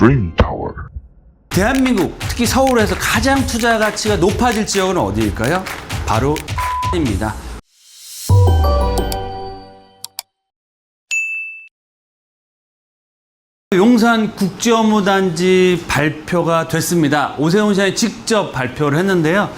Dream Tower. 대한민국 특히 서울에서 가장 투자 가치가 높아질 지역은 어디일까요? 바로 입니다. 용산 국제업무단지 발표가 됐습니다. 오세훈 시장이 직접 발표를 했는데요.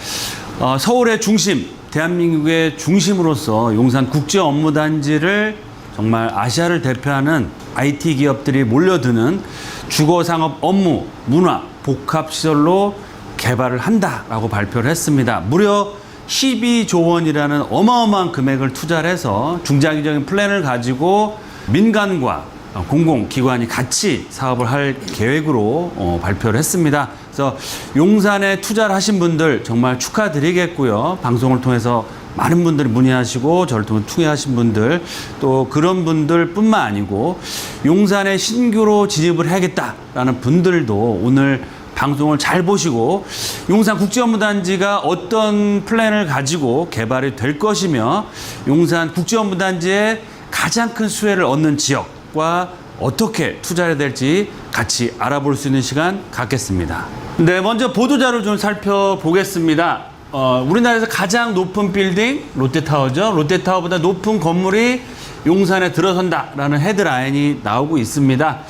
어, 서울의 중심, 대한민국의 중심으로서 용산 국제업무단지를 정말 아시아를 대표하는 IT 기업들이 몰려드는 주거 상업 업무, 문화, 복합 시설로 개발을 한다라고 발표를 했습니다. 무려 12조 원이라는 어마어마한 금액을 투자를 해서 중장기적인 플랜을 가지고 민간과 어, 공공기관이 같이 사업을 할 계획으로 어, 발표를 했습니다. 그래서 용산에 투자를 하신 분들 정말 축하드리겠고요. 방송을 통해서 많은 분들이 문의하시고 저를 통해 투자하신 분들 또 그런 분들뿐만 아니고 용산에 신규로 진입을 해야겠다라는 분들도 오늘 방송을 잘 보시고 용산 국제업무단지가 어떤 플랜을 가지고 개발이 될 것이며 용산 국제업무단지의 가장 큰 수혜를 얻는 지역과 어떻게 투자해야 될지 같이 알아볼 수 있는 시간 갖겠습니다. 네, 먼저 보도자료 좀 살펴보겠습니다. 어, 우리나라에서 가장 높은 빌딩 롯데타워죠. 롯데타워보다 높은 건물이 용산에 들어선다라는 헤드라인이 나오고 있습니다.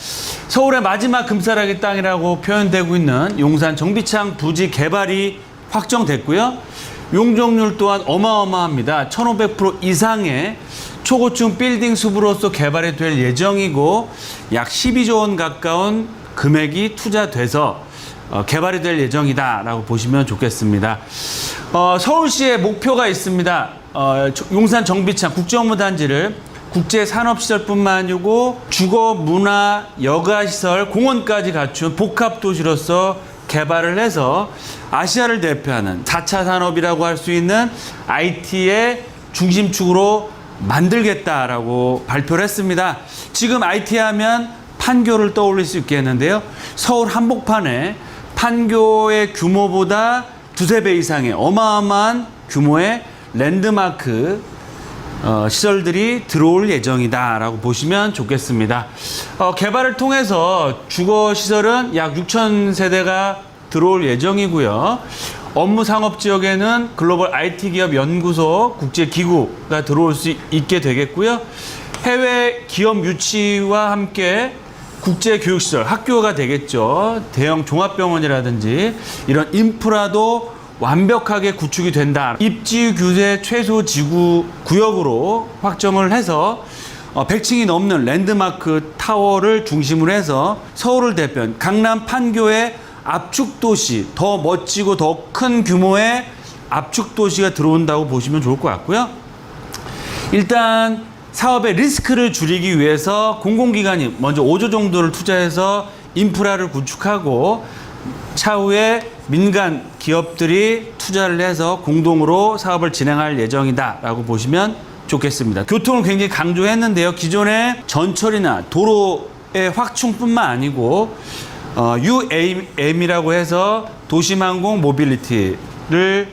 서울의 마지막 금싸라기 땅이라고 표현되고 있는 용산 정비창 부지 개발이 확정됐고요. 용적률 또한 어마어마합니다. 1500% 이상의 초고층 빌딩 숲으로서 개발이 될 예정이고 약 12조 원 가까운 금액이 투자돼서 어, 개발이 될 예정이다라고 보시면 좋겠습니다. 어, 서울시의 목표가 있습니다. 어, 저- 용산 정비창 국제업무단지를 국제산업시설뿐만 아니고 주거, 문화, 여가시설, 공원까지 갖춘 복합도시로서 개발을 해서 아시아를 대표하는 4차 산업이라고 할 수 있는 IT의 중심축으로 만들겠다라고 발표를 했습니다. 지금 IT 하면 판교를 떠올릴 수 있겠는데요. 서울 한복판에 판교의 규모보다 두세 배 이상의 어마어마한 규모의 랜드마크 어, 시설들이 들어올 예정이다라고 보시면 좋겠습니다. 어, 개발을 통해서 주거 시설은 약 6천 세대가 들어올 예정이고요. 업무 상업 지역에는 글로벌 IT 기업 연구소 국제 기구가 들어올 수 있게 되겠고요. 해외 기업 유치와 함께 국제 교육 시설 학교가 되겠죠. 대형 종합병원이라든지 이런 인프라도 완벽하게 구축이 된다. 입지 규제 최소 지구 구역으로 확정을 해서 어, 100층이 넘는 랜드마크 타워를 중심으로 해서 서울을 대표한 강남 판교의 압축 도시, 더 멋지고 더 큰 규모의 압축 도시가 들어온다고 보시면 좋을 것 같고요. 일단 사업의 리스크를 줄이기 위해서 공공기관이 먼저 5조 정도를 투자해서 인프라를 구축하고 차후에 민간 기업들이 투자를 해서 공동으로 사업을 진행할 예정이다라고 보시면 좋겠습니다. 교통을 굉장히 강조했는데요. 기존의 전철이나 도로의 확충뿐만 아니고 어, UAM이라고 해서 도시망공 모빌리티를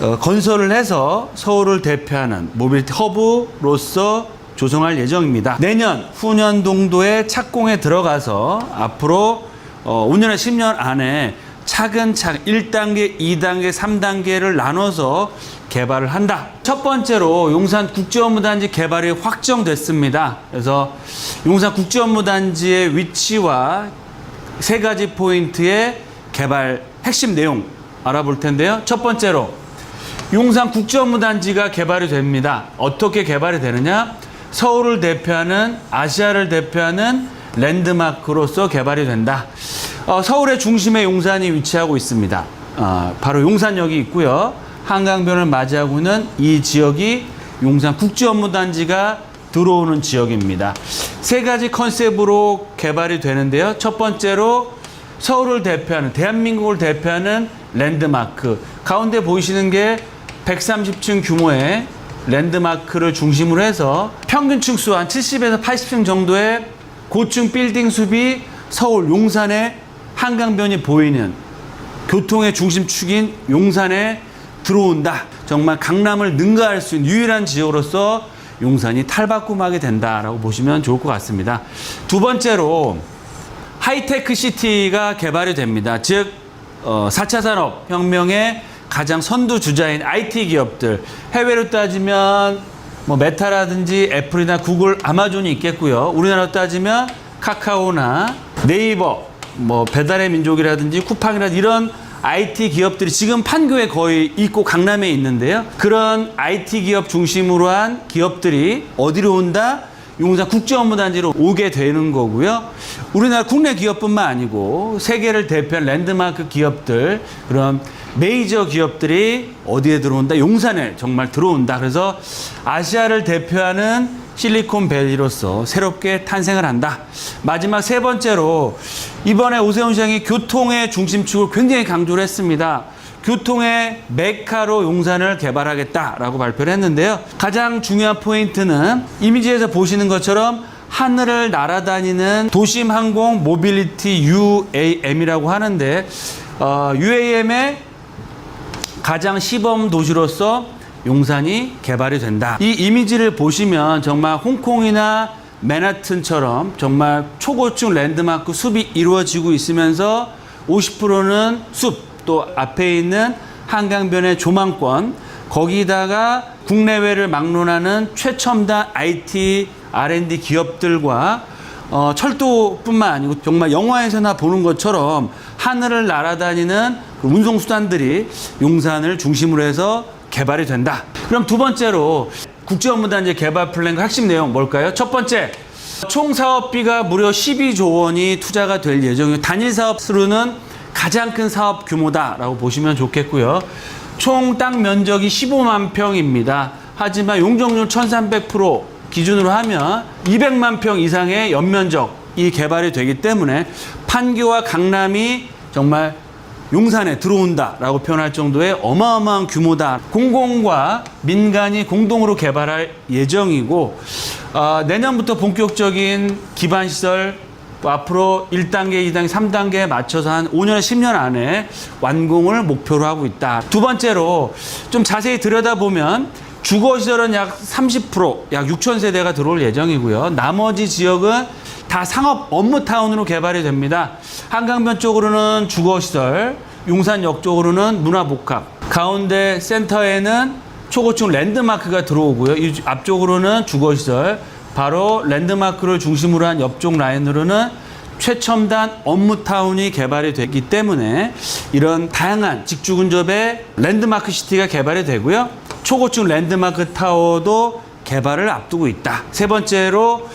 어, 건설을 해서 서울을 대표하는 모빌리티 허브로서 조성할 예정입니다. 내년 후년 동도에 착공에 들어가서 앞으로 어, 5년에 10년 안에 차근차근 1단계, 2단계, 3단계를 나눠서 개발을 한다. 첫 번째로 용산 국제업무단지 개발이 확정됐습니다. 그래서 용산 국제업무단지의 위치와 세 가지 포인트의 개발 핵심 내용 알아볼 텐데요. 첫 번째로 용산 국제업무단지가 개발이 됩니다. 어떻게 개발이 되느냐? 서울을 대표하는 아시아를 대표하는 랜드마크로서 개발이 된다. 어, 서울의 중심에 용산이 위치하고 있습니다. 어, 바로 용산역이 있고요. 한강변을 맞이하고 있는 이 지역이 용산 국제업무단지가 들어오는 지역입니다. 세 가지 컨셉으로 개발이 되는데요. 첫 번째로 서울을 대표하는 대한민국을 대표하는 랜드마크 가운데 보이시는 게 130층 규모의 랜드마크를 중심으로 해서 평균 층수 한 70에서 80층 정도의 고층 빌딩 숲이 서울 용산의 한강변이 보이는 교통의 중심축인 용산에 들어온다. 정말 강남을 능가할 수 있는 유일한 지역으로서 용산이 탈바꿈하게 된다라고 보시면 좋을 것 같습니다. 두 번째로 하이테크 시티가 개발이 됩니다. 즉 어, 4차 산업 혁명의 가장 선두 주자인 IT 기업들 해외로 따지면 뭐 메타라든지 애플이나 구글, 아마존이 있겠고요. 우리나라로 따지면 카카오나 네이버, 뭐 배달의 민족이라든지 쿠팡이라든지 이런 IT 기업들이 지금 판교에 거의 있고 강남에 있는데요. 그런 IT 기업 중심으로 한 기업들이 어디로 온다? 용산 국제업무단지로 오게 되는 거고요. 우리나라 국내 기업뿐만 아니고 세계를 대표한 랜드마크 기업들 그런 메이저 기업들이 어디에 들어온다? 용산에 정말 들어온다. 그래서 아시아를 대표하는 실리콘밸리로서 새롭게 탄생을 한다. 마지막 세 번째로 이번에 오세훈 시장이 교통의 중심축을 굉장히 강조를 했습니다. 교통의 메카로 용산을 개발하겠다라고 발표를 했는데요. 가장 중요한 포인트는 이미지에서 보시는 것처럼 하늘을 날아다니는 도심 항공 모빌리티 UAM이라고 하는데 어, UAM의 가장 시범 도시로서 용산이 개발이 된다. 이 이미지를 보시면 정말 홍콩이나 맨하튼처럼 정말 초고층 랜드마크 숲이 이루어지고 있으면서 50%는 숲, 또 앞에 있는 한강변의 조망권, 거기다가 국내외를 막론하는 최첨단 IT R&D 기업들과 어, 철도뿐만 아니고 정말 영화에서나 보는 것처럼 하늘을 날아다니는 그 운송 수단들이 용산을 중심으로 해서 개발이 된다. 그럼 두 번째로 국제업무단지 개발 플랜 핵심 내용 뭘까요? 첫 번째, 총 사업비가 무려 12조 원이 투자가 될 예정이고 단일 사업 수로는 가장 큰 사업 규모다라고 보시면 좋겠고요. 총 땅 면적이 15만 평입니다. 하지만 용적률 1300% 기준으로 하면 200만 평 이상의 연면적이 개발이 되기 때문에 판교와 강남이 정말 용산에 들어온다라고 표현할 정도의 어마어마한 규모다. 공공과 민간이 공동으로 개발할 예정이고 어, 내년부터 본격적인 기반 시설 또 앞으로 1단계, 2단계, 3단계에 맞춰서 한 5년, 10년 안에 완공을 목표로 하고 있다. 두 번째로 좀 자세히 들여다보면 주거 시설은 약 30%, 약 6천 세대가 들어올 예정이고요. 나머지 지역은 다 상업 업무 타운으로 개발이 됩니다. 한강변 쪽으로는 주거 시설, 용산역 쪽으로는 문화복합, 가운데 센터에는 초고층 랜드마크가 들어오고요. 이 앞쪽으로는 주거 시설, 바로 랜드마크를 중심으로 한 옆쪽 라인으로는 최첨단 업무타운이 개발이 되기 때문에 이런 다양한 직주 근접의 랜드마크 시티가 개발이 되고요. 초고층 랜드마크 타워도 개발을 앞두고 있다. 세 번째로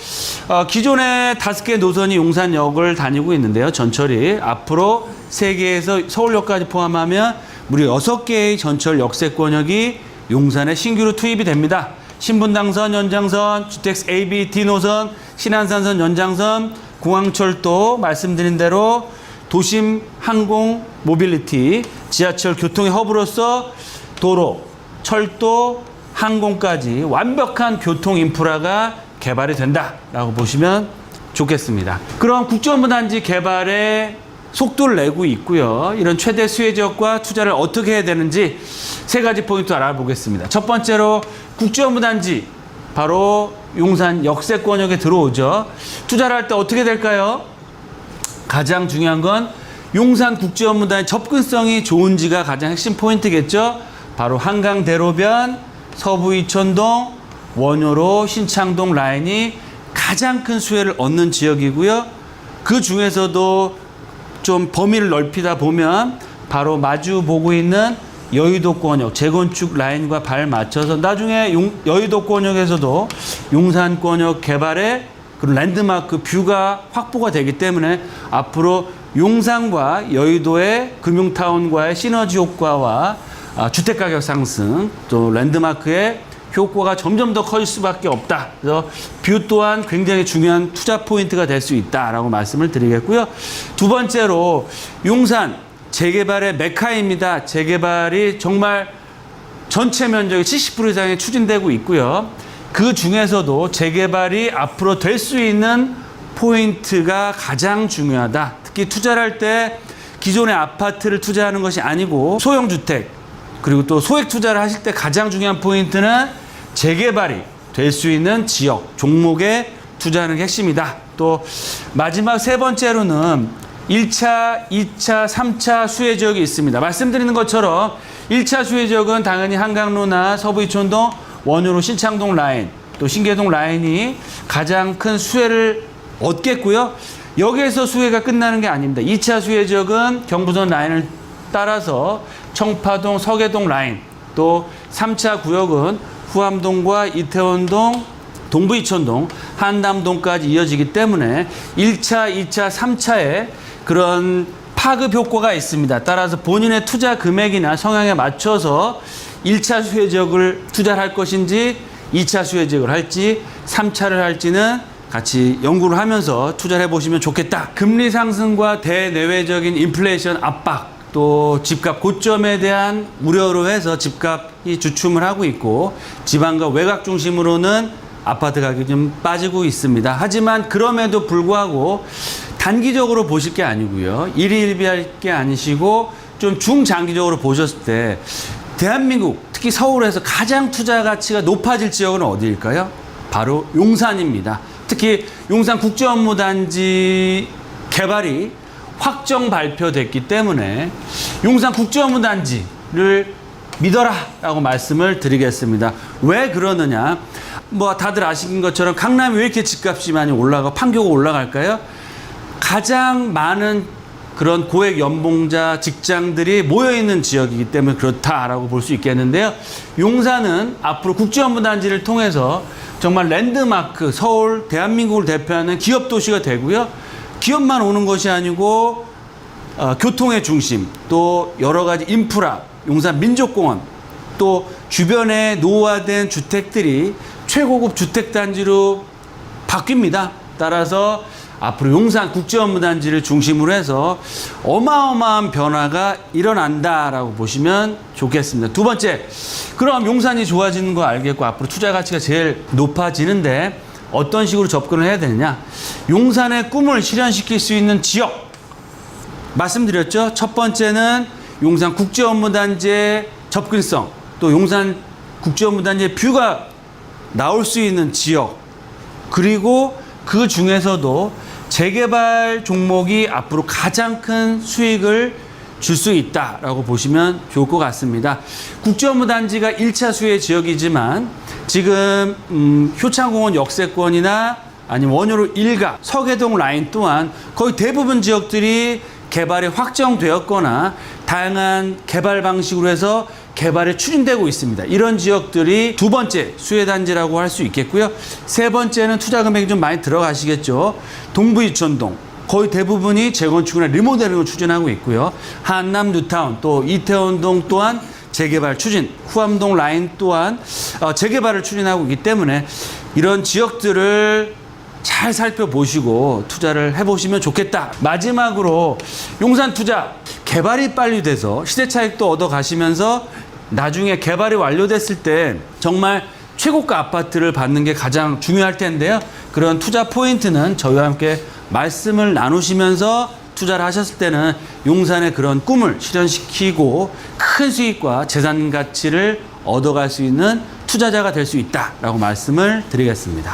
어, 기존의 다섯 개 노선이 용산역을 다니고 있는데요. 전철이 앞으로 세계에서 서울역까지 포함하면 무려 여섯 개의 전철 역세권역이 용산에 신규로 투입이 됩니다. 신분당선 연장선, 주택 A, B, D 노선, 신안산선 연장선, 공항철도 말씀드린 대로 도심 항공 모빌리티, 지하철 교통의 허브로서 도로, 철도, 항공까지 완벽한 교통 인프라가 개발이 된다라고 보시면 좋겠습니다. 그럼 국제업무단지 개발에 속도를 내고 있고요. 이런 최대 수혜 지역과 투자를 어떻게 해야 되는지 세 가지 포인트 알아보겠습니다. 첫 번째로 국제업무단지 바로 용산 역세권역에 들어오죠. 투자를 할 때 어떻게 될까요? 가장 중요한 건 용산 국제업무단의 접근성이 좋은지가 가장 핵심 포인트겠죠. 바로 한강 대로변, 서부 이천동, 원효로 신창동 라인이 가장 큰 수혜를 얻는 지역이고요. 그 중에서도 좀 범위를 넓히다 보면 바로 마주 보고 있는 여의도권역 재건축 라인과 발 맞춰서 나중에 용, 여의도권역에서도 용산권역 개발에 그런 랜드마크 뷰가 확보가 되기 때문에 앞으로 용산과 여의도의 금융타운과의 시너지 효과와 아, 주택가격 상승 또 랜드마크의 효과가 점점 더 커질 수밖에 없다. 그래서 뷰 또한 굉장히 중요한 투자 포인트가 될 수 있다라고 말씀을 드리겠고요. 두 번째로 용산 재개발의 메카입니다. 재개발이 정말 전체 면적의 70% 이상이 추진되고 있고요. 그 중에서도 재개발이 앞으로 될 수 있는 포인트가 가장 중요하다. 특히 투자를 할 때 기존의 아파트를 투자하는 것이 아니고 소형 주택 그리고 또 소액 투자를 하실 때 가장 중요한 포인트는 재개발이 될 수 있는 지역, 종목에 투자하는 게 핵심이다. 또 마지막 세 번째로는 1차, 2차, 3차 수혜 지역이 있습니다. 말씀드리는 것처럼 1차 수혜 지역은 당연히 한강로나 서부 이촌동, 원효로 신창동 라인, 또 신계동 라인이 가장 큰 수혜를 얻겠고요. 여기에서 수혜가 끝나는 게 아닙니다. 2차 수혜 지역은 경부선 라인을 따라서 청파동, 서계동 라인, 또 3차 구역은 후암동과 이태원동, 동부 이천동, 한담동까지 이어지기 때문에 1차, 2차, 3차에 그런 파급 효과가 있습니다. 따라서 본인의 투자 금액이나 성향에 맞춰서 1차 수혜 지역을 투자를 할 것인지 2차 수혜 지역을 할지 3차를 할지는 같이 연구를 하면서 투자를 해보시면 좋겠다. 금리 상승과 대내외적인 인플레이션 압박 또 집값 고점에 대한 우려로 해서 집값이 주춤을 하고 있고 지방과 외곽 중심으로는 아파트 가격이 좀 빠지고 있습니다. 하지만 그럼에도 불구하고 단기적으로 보실 게 아니고요. 일희일비할 게 아니시고 좀 중장기적으로 보셨을 때 대한민국 특히 서울에서 가장 투자 가치가 높아질 지역은 어디일까요? 바로 용산입니다. 특히 용산 국제업무단지 개발이 확정 발표됐기 때문에 용산 국제업무단지를 믿어라 라고 말씀을 드리겠습니다. 왜 그러느냐? 뭐 다들 아시는 것처럼 강남이 왜 이렇게 집값이 많이 올라가 판교가 올라갈까요? 가장 많은 그런 고액 연봉자 직장들이 모여 있는 지역이기 때문에 그렇다라고 볼 수 있겠는데요. 용산은 앞으로 국제업무단지를 통해서 정말 랜드마크 서울 대한민국을 대표하는 기업 도시가 되고요. 기업만 오는 것이 아니고 어, 교통의 중심, 또 여러 가지 인프라, 용산 민족공원, 또 주변에 노후화된 주택들이 최고급 주택단지로 바뀝니다. 따라서 앞으로 용산 국제업무단지를 중심으로 해서 어마어마한 변화가 일어난다라고 보시면 좋겠습니다. 두 번째, 그럼 용산이 좋아지는 거 알겠고 앞으로 투자 가치가 제일 높아지는데 어떤 식으로 접근을 해야 되느냐? 용산의 꿈을 실현시킬 수 있는 지역 말씀드렸죠. 첫 번째는 용산 국제업무단지의 접근성, 또 용산 국제업무단지의 뷰가 나올 수 있는 지역, 그리고 그 중에서도 재개발 종목이 앞으로 가장 큰 수익을 줄 수 있다라고 보시면 좋을 것 같습니다. 국제업무단지가 1차 수혜 지역이지만 지금 음, 효창공원 역세권이나 아니면 원효로 일가, 서계동 라인 또한 거의 대부분 지역들이 개발이 확정되었거나 다양한 개발 방식으로 해서 개발이 추진되고 있습니다. 이런 지역들이 두 번째 수혜단지라고 할 수 있겠고요. 세 번째는 투자 금액이 좀 많이 들어가시겠죠. 동부 이천동. 거의 대부분이 재건축이나 리모델링을 추진하고 있고요. 한남 뉴타운 또 이태원동 또한 재개발 추진, 후암동 라인 또한 어, 재개발을 추진하고 있기 때문에 이런 지역들을 잘 살펴보시고 투자를 해보시면 좋겠다. 마지막으로 용산 투자 개발이 빨리 돼서 시대 차익도 얻어 가시면서 나중에 개발이 완료됐을 때 정말 최고가 아파트를 받는 게 가장 중요할 텐데요. 그런 투자 포인트는 저희와 함께 말씀을 나누시면서 투자를 하셨을 때는 용산의 그런 꿈을 실현시키고 큰 수익과 재산 가치를 얻어갈 수 있는 투자자가 될 수 있다라고 말씀을 드리겠습니다.